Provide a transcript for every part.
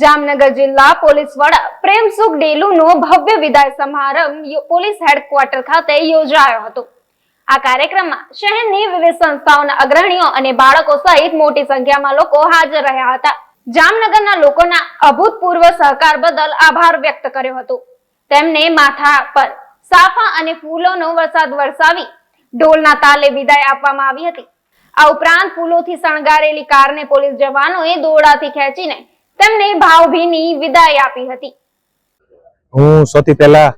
જામનગર જિલ્લા પોલીસ વડા પ્રેમસુખ ડેલુનો ભવ્ય વિદાય સમારંભ પોલીસ હેડક્વાર્ટર ખાતે યોજાયો હતો. આ કાર્યક્રમમાં શહેરની વિવિધ સંસ્થાઓના અગ્રણીઓ અને બાળકો સહિત મોટી સંખ્યામાં લોકો હાજર રહ્યા હતા. જામનગરના લોકોના અભૂતપૂર્વ સહકાર બદલ આભાર વ્યક્ત કર્યો હતો. તેમને માથા પર સાફા અને ફૂલોનો વરસાદ વરસાવી ઢોલના તાલે વિદાય આપવામાં આવી હતી. આ ઉપરાંત ફૂલોથી શણગારેલી કારને પોલીસ જવાનોએ દોડાથી ખેંચીને તેમને ભાવભીની વિદાય આપી હતી. હું સૌથી પહેલા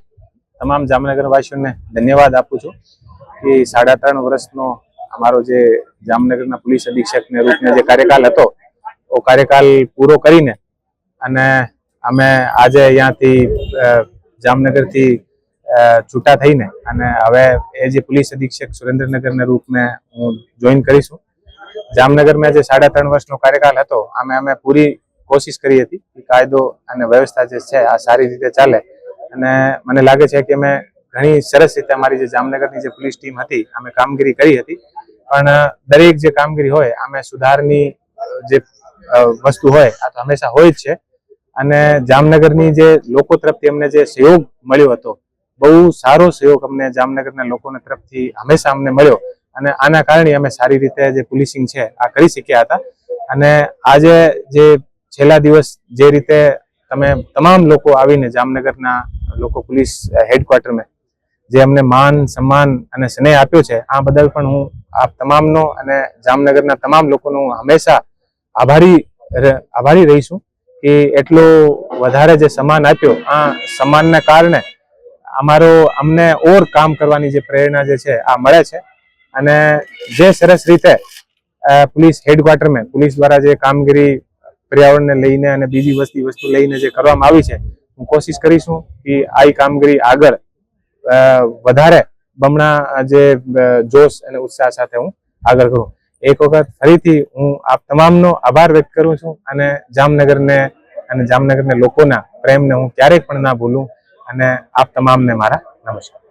તમામ જામનગર વાસીઓને ધન્યવાદ આપું છું કે સાડા ત્રણ વર્ષનો અમારો જે જામનગરના પોલીસ અધિક્ષકને રૂપને જે કાર્યકાલ હતો એ કાર્યકાલ પૂરો કરીને અને અમે આજે અહીંયાથી જામનગરથી છૂટા થઈને અને હવે એ જે પોલીસ અધિક્ષક સુરેન્દ્રનગરના રૂપને હું જોઈન કરીશું. જામનગરમાં જે સાડા ત્રણ વર્ષનો કાર્યકાલ હતો અમે અમે પૂરી કોશિશ કરી હતી કે કાયદો અને વ્યવસ્થા જે છે આ સારી રીતે ચાલે. અને મને લાગે છે કે મેં ઘણી સરસ રીતે અમારી જે જામનગરની જે પોલીસ ટીમ હતી, અમે કામગીરી કરી હતી. પણ દરેક જે કામગીરી હોય, અમે સુધારની જે વસ્તુ હોય, આ તો હંમેશા હોય જ છે. અને જામનગરની જે લોકો તરફથી અમને જે સહયોગ મળ્યો હતો, બહુ સારો સહયોગ અમને જામનગરના લોકોના તરફથી હંમેશા અમને મળ્યો. અને આના કારણે અમે સારી રીતે જે પોલીસિંગ છે, આ કરી શક્યા હતા. અને આજે જે છેલ્લા દિવસ જે રીતે તમે તમામ લોકો આવીને જામનગરના લોકો પોલીસ હેડક્વાર્ટરમાં જે અમને માન, સન્માન અને સ્નેહ આપ્યો છે, આ બદલ પણ હું આપ તમામનો અને જામનગરના તમામ લોકોનો હંમેશા આભારી આભારી રહીશું કે એટલો વધારે જે સન્માન આપ્યો, આ સન્માનના કારણે અમારો, અમને ઓર કામ કરવાની જે પ્રેરણા જે છે, આ મળે છે. અને જે સરસ રીતે પોલીસ હેડક્વાર્ટરમાં, પોલીસ દ્વારા જે કામગીરી પર્યાવરણને લઈને અને બીજી વસ્તી વસ્તુ લઈને જે કરવામાં આવી છે, હું કોશિશ કરીશું કે આ કામગીરી આગળ વધારે બમણા જે જોશ અને ઉત્સાહ સાથે હું આગળ કરું. એક વખત ફરીથી હું આપ તમામનો આભાર વ્યક્ત કરું છું અને જામનગરને અને જામનગરના લોકોના પ્રેમને હું ક્યારેય પણ ના ભૂલું અને આપ તમામને મારા નમસ્કાર.